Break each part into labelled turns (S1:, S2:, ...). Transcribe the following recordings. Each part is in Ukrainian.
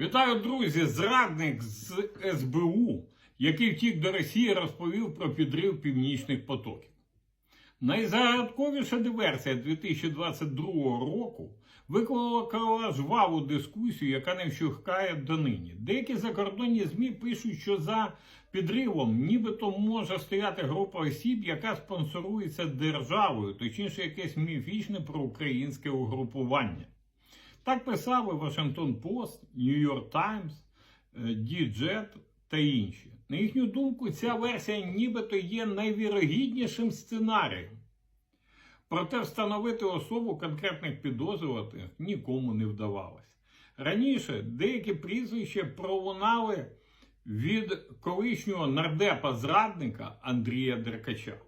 S1: Вітаю, друзі! Зрадник з СБУ, який втік до Росії, розповів про підрив північних потоків. Найзагадковіша диверсія 2022 року викликала жваву дискусію, яка не вщухкає донині. Деякі закордонні ЗМІ пишуть, що за підривом нібито може стояти група осіб, яка спонсорується державою, точніше, якесь міфічне проукраїнське угрупування. Так писали Вашингтон Пост, Нью-Йорк Таймс, Діджет та інші. На їхню думку, ця версія нібито є найвірогіднішим сценарієм. Проте встановити особу конкретних підозрюваних нікому не вдавалося. Раніше деякі прізвища пролунали від колишнього нардепа-зрадника Андрія Деркача.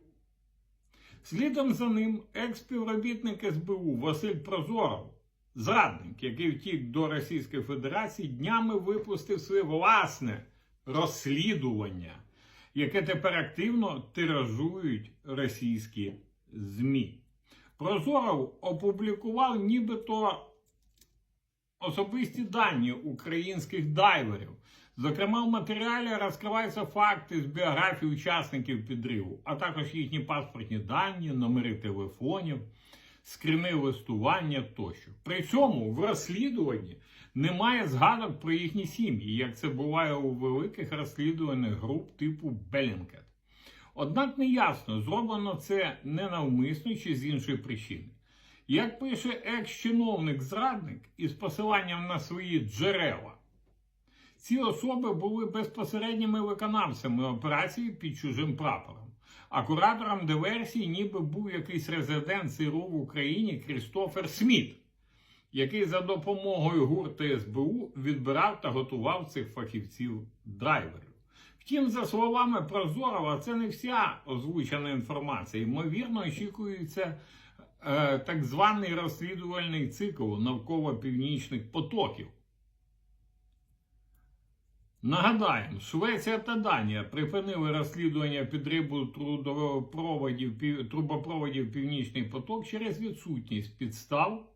S1: Слідом за ним екс-співробітник СБУ Василь Прозоров, зрадник, який втік до Російської Федерації, днями випустив своє власне розслідування, яке тепер активно тиражують російські ЗМІ. Прозоров опублікував нібито особисті дані українських дайверів. Зокрема, в матеріалі розкриваються факти з біографії учасників підриву, а також їхні паспортні дані, номери телефонів, скрини листування тощо. При цьому в розслідуванні немає згадок про їхні сім'ї, як це буває у великих розслідувальних груп типу Белінкет. Однак неясно, зроблено це ненавмисно чи з іншої причини. Як пише екс-чиновник-зрадник із посиланням на свої джерела, ці особи були безпосередніми виконавцями операції під чужим прапором. А куратором диверсії ніби був якийсь резидент ЦРУ в Україні Крістофер Сміт, який за допомогою гурту СБУ відбирав та готував цих фахівців драйверів. Втім, за словами Прозорова, це не вся озвучена інформація. Ймовірно, очікується е, так званий розслідувальний цикл навколо північних потоків. Нагадаємо, Швеція та Данія припинили розслідування підриву трудопроводів, пів- трубопроводів Північний поток через відсутність підстав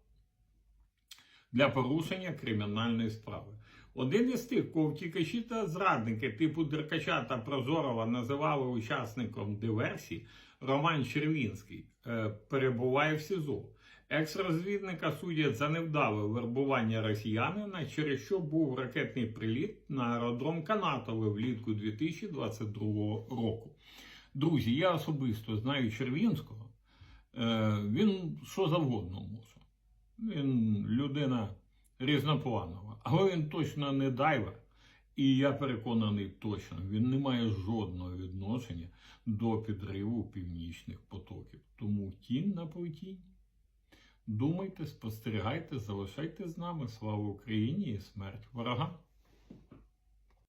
S1: для порушення кримінальної справи. Один із тих, кого втікачі та зрадники типу Деркача та Прозорова називали учасником диверсії, Роман Червінський, е, перебуває в СІЗО. Екс-розвідника судять за невдале вербування росіянина, через що був ракетний приліт на аеродром Канатове влітку 2022 року. Друзі, я особисто знаю Червінського. Е, Він що завгодно може. Він людина різнопланова, але він точно не дайвер. І я переконаний точно, він не має жодного відношення до підриву північних потоків. Тому тінь на плетінь. Думайте, спостерігайте, залишайте з нами. Слава Україні і смерть ворогам!